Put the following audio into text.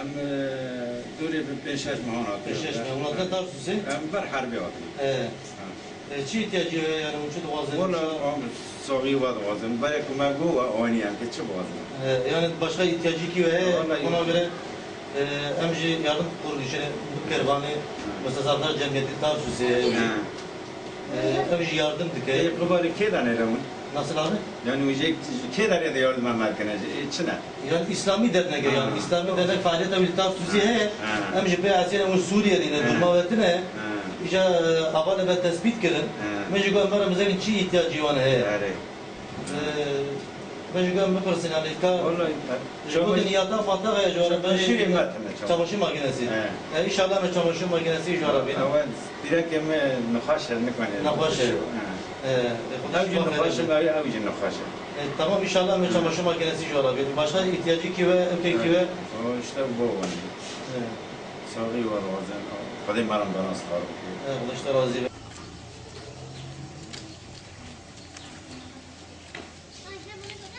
ام دوری به پیشش مهان آتی Beşeş mevlana Tarsus'e. ام بر حربی آتی Ee, e, çi ihtiyacı var yani uçu duazın. والا ام ساقی و دوازم برای که من گو و آنی هم که چه بازم Ee, yani başka ihtiyacı ki ve Vallahi ona yok. göre e, emci yardım kuruluşu bu kervanı Müstesarlar Cemiyeti Tarsus'e ee, önce yardım dike. E, bu dikey. Kubarı keden elemin. Nasıl abi? Yani mücek şey, keder ya da yardım emekine içine. Yani İslami dernek yani İslami dernek faaliyet emri tavsiye he. Hem jebe asiyene un Suriye'de ne durma vetine. İşte abone ve tespit kirin. Mücek ömrümüzün çi ihtiyacı var he. Ben şu gün bir fırsatın yani ta Vallahi bugün yattan fanta kaya şu ben çamaşır makinesi. Çamaşır makinesi. E inşallah ben çamaşır makinesi şu ara benim. Evet. Direkt yeme nakaşer mi kanı? Nakaşer. Hem gün nakaşer gari. E, tamam inşallah ben çamaşır makinesi şu ara benim. Başka ihtiyacı ki ve öpek ki ve. O işte bu var. Sağlığı var o bazen. Kadim aram bana sağlık. Evet, işte razı